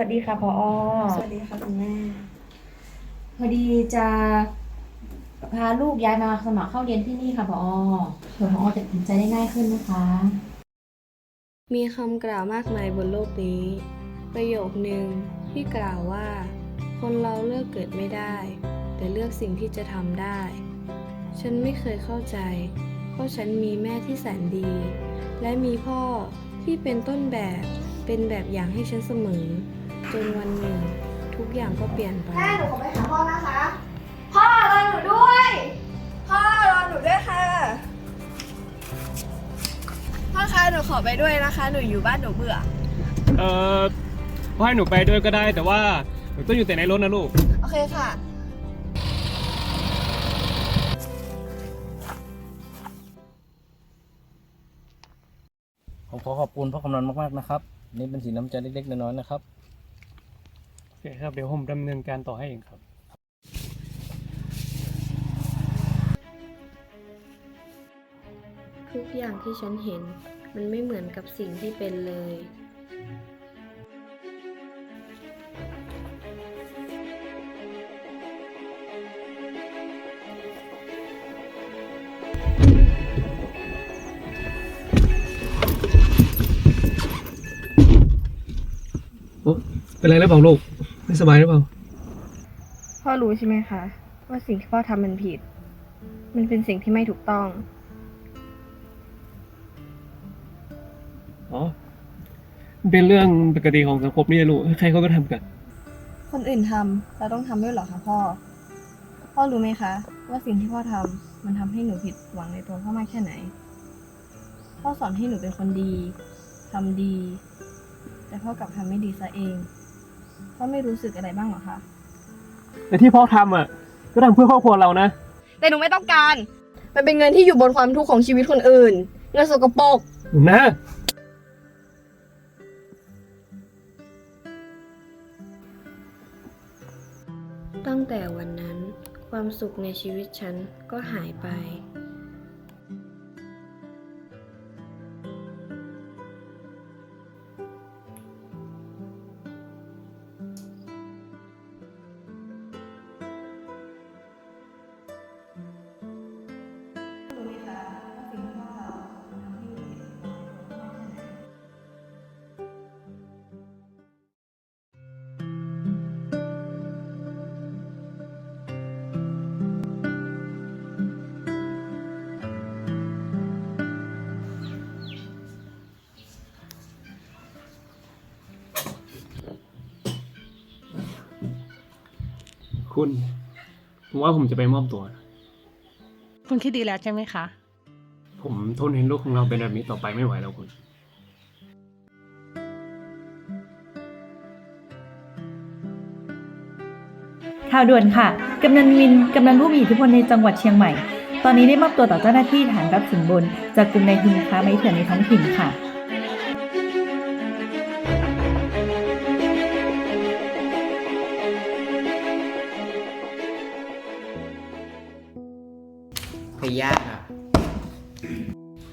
วัสดีค่ะพอสวัสดีค่ะคุณแม่พอดีจะพาลูกย้ายมาสมัครเข้าเรียนที่นี่ค่ะพอเผื่อพอจะตัดสินใจได้ง่ายขึ้นนะคะ มีคำกล่าวมากมายบนโลกนี้ ประโยคหนึ่งที่กล่าวว่า คนเราเลือกเกิดไม่ได้ แต่เลือกสิ่งที่จะทำได้ ฉันไม่เคยเข้าใจ เพราะฉันมีแม่ที่แสนดี และมีพ่อที่เป็นต้นแบบเป็นแบบอย่างให้ฉันเสมอ จนวันหนึ่ง ทุกอย่างก็เปลี่ยนไป แม่หนูขอไปหาพ่อนะคะ พ่อรอหนูด้วย พ่อรอหนูด้วยค่ะ พ่อคะหนูขอไปด้วยนะคะ หนูอยู่บ้านหนูเบื่อ เออพ่อให้หนูไปด้วยก็ได้ แต่ว่าหนูต้องอยู่แต่ในรถนะลูก โอเคค่ะ ผมขอขอบคุณพ่อกำนันมากๆนะครับ นี่เป็นสีน้ำใจเล็กๆน้อยๆนะครับโอเคครับ เดี๋ยวผมดำเนินการต่อให้เองครับทุกอย่างที่ฉันเห็นมันไม่เหมือนกับสิ่งที่เป็นเลย เป็นไรหรือเปล่าลูก ไม่สบายหรือเปล่า พ่อรู้ใช่ไหมคะ ว่าสิ่งที่พ่อทำมันผิด มันเป็นสิ่งที่ไม่ถูกต้อง อ๋อมันเป็นเรื่องปกติของสังคมนี่ลูกใครเขาก็ทำกัน คนอื่นทำเราต้องทำด้วยเหรอคะพ่อ พ่อรู้ไหมคะ ว่าสิ่งที่พ่อทำมันทำให้หนูผิดหวังในตัวพ่อมากแค่ไหน พ่อสอนให้หนูเป็นคนดีทำดี แต่พ่อกลับทำไม่ดีซะเอง พ่อไม่รู้สึกอะไรบ้างเหรอคะ แต่ที่พ่อทำอะ ก็ทำเพื่อครอบครัวเรานะ แต่หนูไม่ต้องการ มันเป็นเงินที่อยู่บนความทุกข์ของชีวิตคนอื่น เงินสกปรก นะ ตั้งแต่วันนั้น ความสุขในชีวิตฉันก็หายไป คุณผมว่าผมจะไปมอบตัว คุณคิดดีแล้วใช่ไหมคะ ผมทนเห็นลูกของเราเป็นแบบนี้ต่อไปไม่ไหวแล้วคุณ ข่าวด่วนค่ะ กำนันวิน กำนันผู้มีอิทธิพลในจังหวัดเชียงใหม่ ตอนนี้ได้มอบตัวต่อเจ้าหน้าที่ฐานรับสินบนจากกลุ่มนายทุนค้าไม้เถื่อนในท้องถิ่นค่ะ พยาธิครับ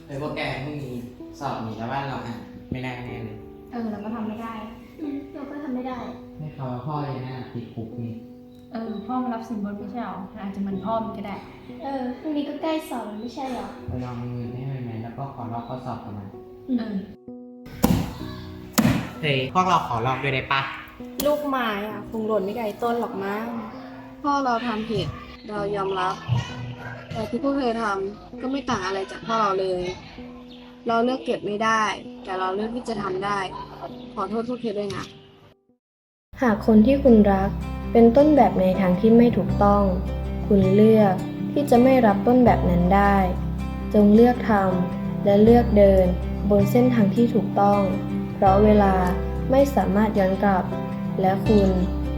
ไอ้พวกแกพวกนี้สอบหนีแล้วบ้านเราอะไม่ได้แน่เลยเออเราก็ทำไม่ได้เราก็ทำไม่ได้ ให้เขาพ่อเลยนะติดคุกนี่เออพ่อมารับสินบนไม่ใช่หรออาจจะเหมันพ่อมันก็ได้ เออพรุ่งนี้ก็ใกล้สอบแล้วไม่ใช่เหรอ ไปลองมือให้มันไหมแล้วก็ขอลอกข้อสอบกันมาเออ เฮ้ยพวกเราขอลอกด้วยได้ปะลูกไม้อะคงหล่นไม่ไกลต้นหรอกมั้งพ่อเราทำผิด เรายอมรับ แต่ที่พวกเธอทำก็ไม่ต่างอะไรจากพ่อเราเลย เราเลือกเก็บไม่ได้ แต่เราเลือกที่จะทำได้ ขอโทษพวกเธอด้วยนะหากคนที่คุณรักเป็นต้นแบบในทางที่ไม่ถูกต้อง คุณเลือกที่จะไม่รับต้นแบบนั้นได้ จงเลือกทำและเลือกเดินบนเส้นทางที่ถูกต้อง เพราะเวลาไม่สามารถย้อนกลับ และคุณ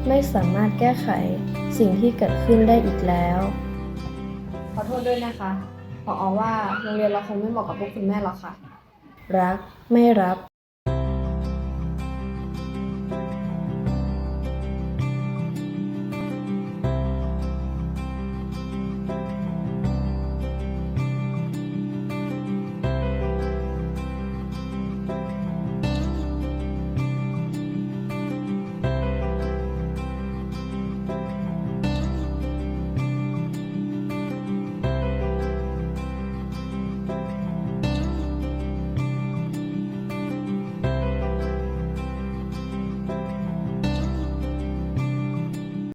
ไม่สามารถแก้ไขสิ่งที่เกิดขึ้นได้อีกแล้ว ขอโทษด้วยนะคะพออว่าโรงเรียนเราคงไม่เหมาะกับพวกคุณแม่หรอกค่ะ รักไม่รับ